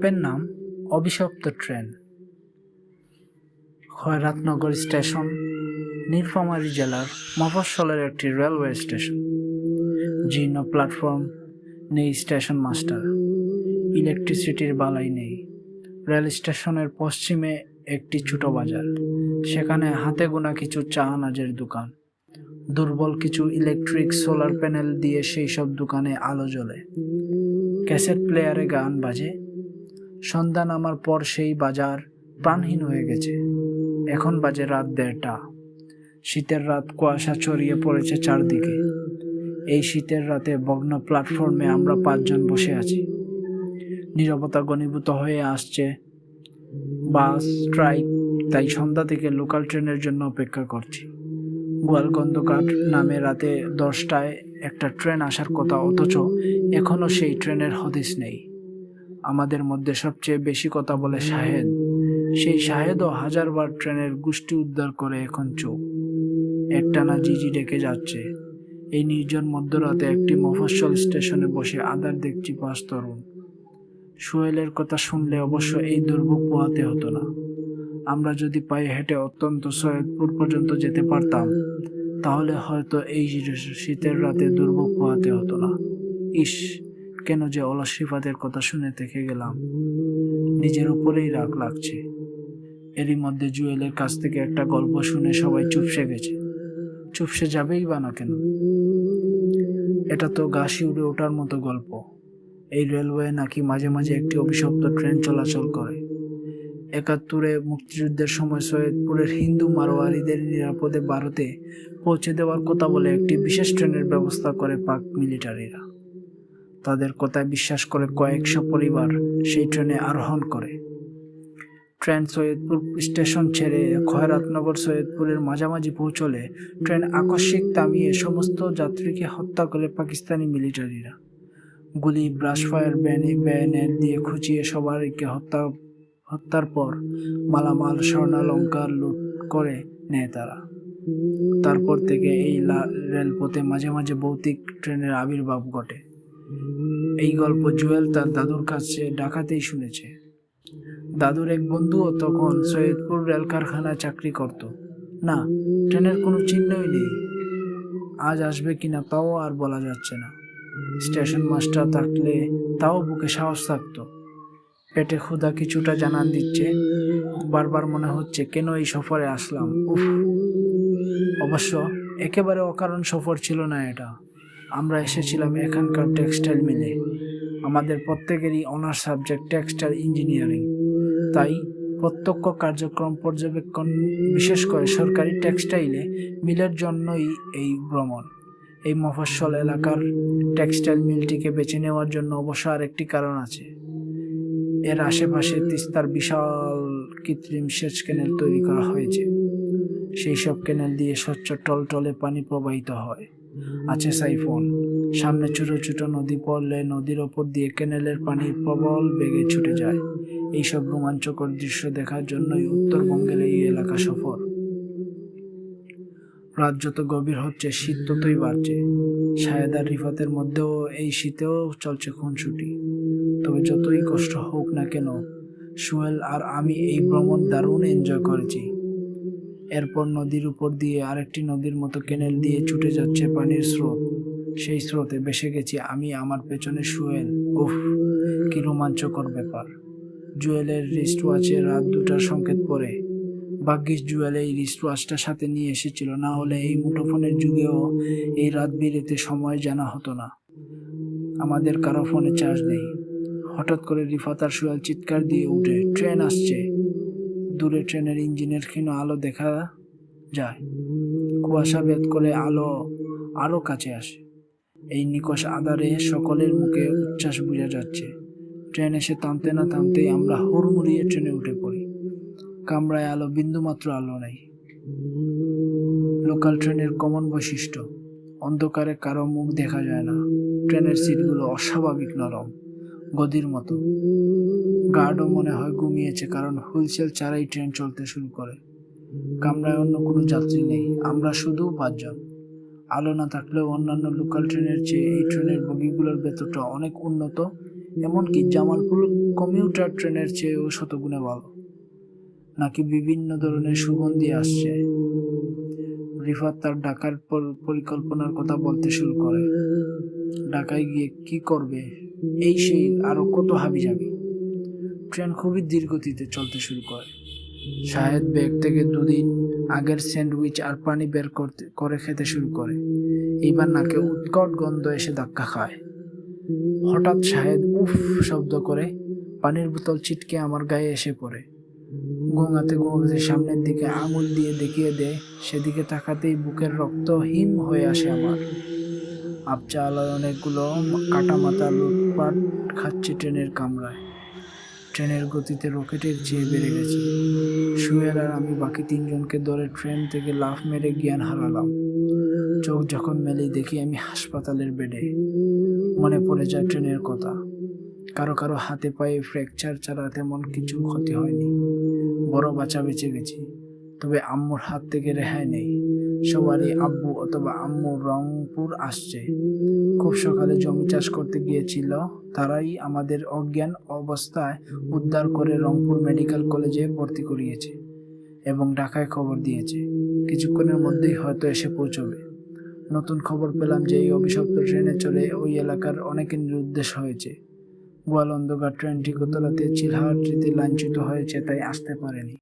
গল্পের নাম অভিশপ্ত ট্রেন। খয়রাতনগর স্টেশন, নীলফামারী জেলার মফস্বলের একটি রেলওয়ে স্টেশন। জীর্ণ প্ল্যাটফর্ম নেই স্টেশন মাস্টার। ইলেকট্রিসিটির বালাই নেই। রেল স্টেশনের পশ্চিমে একটি ছোট বাজার। সেখানে হাতে গোনা কিছু চা আনাজের দোকান। দুর্বল কিছু ইলেকট্রিক সোলার প্যানেল দিয়ে সেই সব দোকানে আলো জ্বলে। ক্যাসেট প্লেয়ারে গান বাজে। সন্ধ্যা নামার পর সেই বাজার প্রাণহীন হয়ে গেছে। এখন বাজে রাত দেড়টা। শীতের রাত কুয়াশা ছড়িয়ে পড়েছে চারদিকে। এই শীতের রাতে ভগ্ন প্ল্যাটফর্মে আমরা পাঁচজন বসে আছি। নীরবতা ঘনীভূত হয়ে আসছে। বাস, স্ট্রাইক, তাই সন্ধ্যা থেকে লোকাল ট্রেনের জন্য অপেক্ষা করছি। গোয়ালগন্ধঘাট নামে রাতে দশটায় একটা ট্রেন আসার কথা, অথচ এখনও সেই ট্রেনের হদিস নেই। আমাদের মধ্যে সবচেয়ে বেশি কথা বলে শাহেদ। সেই শাহেদও হাজারবার ট্রেনের গোষ্ঠী উদ্ধার করে এখন চোখ। একটানা জিজি ডেকে যাচ্ছে। এই নির্জন মধ্যরাতে একটি মফস্বল স্টেশনে বসে আদার দেখছি পাঁচ তরুণ। সোহেলের কথা শুনলে অবশ্য এই দুর্ভোগ পোহাতে হতো না। আমরা যদি পায়ে হেঁটে অত্যন্ত সৈয়দপুর পর্যন্ত যেতে পারতাম, তাহলে হয়তো এই শীতের রাতে দুর্ভোগ পোহাতে হতো না। ইস! কেন যে অলস কথা শুনে থেকে গেলাম। নিজের উপরেই রাগ লাগছে। এরই মধ্যে জুয়েলের কাছ থেকে একটা গল্প শুনে সবাই চুপসে গেছে। চুপসে যাবেই বা না কেন? এটা তো গা শিউরে ওঠার মতো গল্প। এই রেলওয়ে নাকি মাঝে মাঝে একটি অভিশপ্ত ট্রেন চলাচল করে। একাত্তরে মুক্তিযুদ্ধের সময় সৈয়দপুরের হিন্দু মারোয়ারিদের নিরাপদে ভারতে পৌঁছে দেওয়ার কথা বলে একটি বিশেষ ট্রেনের ব্যবস্থা করে পাক মিলিটারিরা। তাদের কথায় বিশ্বাস করে কয়েকশো পরিবার সেই ট্রেনে আরোহণ করে। ট্রেন সৈয়দপুর স্টেশন ছেড়ে খয়রাতনগর সৈয়দপুরের মাঝামাঝি পৌঁছলে ট্রেন আকস্মিক থামিয়ে সমস্ত যাত্রীকে হত্যা করে পাকিস্তানি মিলিটারিরা। গুলি, ব্রাশ ফায়ার, ব্যানে ব্যানের দিয়ে খুঁচিয়ে সবাইকে হত্যা, হত্যার পর মালামাল, স্বর্ণালঙ্কার লুট করে নেয় তারা। তারপর থেকে এই রেলপথে মাঝে মাঝে ভৌতিক ট্রেনের আবির্ভাব ঘটে। এই গল্প জুয়েল তার দাদুর কাছে ডাকাতেই শুনেছে। দাদুর এক বন্ধুও তখন সৈয়দপুর রেল কারখানায় চাকরি করত। না, ট্রেনের কোনো চিহ্নই নেই। আজ আসবে কিনা তাও আর বলা যাচ্ছে না। স্টেশন মাস্টার থাকলে তাও বুকে সাহস থাকতো। পেটে ক্ষুধা কিছুটা জানান দিচ্ছে। বারবার মনে হচ্ছে, কেন এই সফরে আসলাম? উফ। অবশ্য একেবারে অকারণ সফর ছিল না এটা। আমরা এসেছিলাম এখানকার টেক্সটাইল মিলে। আমাদের প্রত্যেকেরই অনার্স সাবজেক্ট টেক্সটাইল ইঞ্জিনিয়ারিং। তাই প্রত্যক্ষ কার্যক্রম পর্যবেক্ষণ, বিশেষ করে সরকারি টেক্সটাইলে মিলের জন্যই এই ভ্রমণ। এই মফস্বল এলাকার টেক্সটাইল মিলটিকে বেছে নেওয়ার জন্য অবশ্য আরেকটি কারণ আছে। এর আশেপাশে তিস্তার বিশাল কৃত্রিম সেচ ক্যানেল তৈরি করা হয়েছে। সেই সব ক্যানেল দিয়ে স্বচ্ছ টলটলে পানি প্রবাহিত হয়। আছে সাইফোন সামনে ছোট ছোট নদী পড়লে নদীর ওপর দিয়ে ক্যানেলের পানি প্রবল বেগে ছুটে যায়। এইসব রোমাঞ্চকর দৃশ্য দেখার জন্যই উত্তরবঙ্গের এই এলাকা সফর। রাত যত গভীর হচ্ছে, শীত ততই বাড়ছে। শায়দ আর রিফাতের মধ্যেও এই শীতেও চলছে খুনসুটি। তবে যতই কষ্ট হোক না কেন সুয়েল আর আমি এই ভ্রমণ দারুণ এনজয় করেছি। এরপর নদীর উপর দিয়ে আরেকটি নদীর মতো কেনেল দিয়ে ছুটে যাচ্ছে পানির স্রোত। সেই স্রোতে বেসে গেছি আমি, আমার পেছনে সুয়েল। উফ, কি রোমাঞ্চকর ব্যাপার। জুয়েলের রিস্ট ওয়াচে রাত দুটার সংকেত পরে ভাগ্যিস জুয়েল এই রিস্ট ওয়াচটা সাথে নিয়ে এসেছিল, না হলে এই মুঠোফোনের যুগেও এই রাত বিরেতে সময় জানা হতো না। আমাদের কারও ফোনে চার্জ নেই। হঠাৎ করে রিফাতার সুয়াল চিৎকার দিয়ে উঠে, ট্রেন আসছে। দূরে ট্রেনের ইঞ্জিনের ক্ষীণ আলো দেখা যায়। কুয়াশা ভেদ করে আলো আরও কাছে আসে। এই নিকশ আধারে সকলের মুখে উচ্ছ্বাস বোঝা যাচ্ছে। ট্রেন এসে থামতে না থামতেই আমরা হুড়মুড়িয়ে ট্রেনে উঠে পড়ি। কামরায় আলো বিন্দুমাত্র আলো নেই। লোকাল ট্রেনের কমন বৈশিষ্ট্য, অন্ধকারে কারও মুখ দেখা যায় না। ট্রেনের সিটগুলো অস্বাভাবিক নরম। গদির মতো। গার্ডও মনে হয় ঘুমিয়েছে কারণ হুইলচেল ছাড়াই ট্রেন চলতে শুরু করে। কামরায় অন্য কোনো যাত্রী নেই, আমরা শুধু পাঁচজন। আলো না থাকলেও অন্যান্য লোকাল ট্রেনের চেয়ে এই ট্রেনের বগিগুলোর ভেতরটা অনেক উন্নত, এমনকি জামালপুর কমিউটার ট্রেনের চেয়েও শতগুণে ভালো। নাকি বিভিন্ন ধরনের সুগন্ধি আসছে। রিফাত তার ঢাকার পর- পরিকল্পনার কথা বলতে শুরু করে। ঢাকায় গিয়ে কি করবে? এই সেই আরও কত হাবি যাবি ট্রেন খুবই ধীরগতিতে চলতে শুরু করে। শাহেদ ব্যাগ থেকে দুদিন আগের স্যান্ডউইচ আর পানি বের করতে, করে খেতে শুরু করে। এবার নাকে উৎকট গন্ধ এসে ধাক্কা খায়। হঠাৎ শাহেদ উফ শব্দ করে, পানির বোতল ছিটকে আমার গায়ে এসে পড়ে। গঙ্গাতে গোঙাতে সামনের দিকে আঙুল দিয়ে দেখিয়ে দেয়, সেদিকে তাকাতেই বুকের রক্ত হিম হয়ে আসে আমার। আবচা আলোয় অনেকগুলো কাটা মাথা লুটপাট খাচ্ছে ট্রেনের কামরায়। ট্রেনের গতিতে রকেটের চেয়ে বেড়ে গেছে। সুয়েল আর আমি বাকি তিনজনকে ধরে ট্রেন থেকে লাফ মেরে জ্ঞান হারালাম। চোখ যখন মেলি দেখি আমি হাসপাতালের বেডে। মনে পড়ে যায় ট্রেনের কথা। কারও কারও হাতে পায়ে ফ্র্যাকচার ছাড়া তেমন কিছু ক্ষতি হয়নি। বড় বাঁচা বেঁচে গেছি। তবে আম্মুর হাত থেকে রেহাই নেই। সবারই আব্বু অথবা আম্মু রংপুর আসছে। খুব সকালে জমি চাষ করতে গিয়েছিল। তারাই আমাদের অজ্ঞান অবস্থায় উদ্ধার করে রংপুর মেডিকেল কলেজে ভর্তি করিয়েছে এবং ঢাকায় খবর দিয়েছে। কিছুক্ষণের মধ্যেই হয়তো এসে পৌঁছবে। নতুন খবর পেলাম যে এই অভিশপ্ত ট্রেনে চলে ওই এলাকার অনেকে নিরুদ্দেশ হয়েছে। গোয়ালন্দগার ট্রেনটি গতরাতে চিলহাটিতে লাঞ্ছিত হয়েছে, তাই আসতে পারেনি।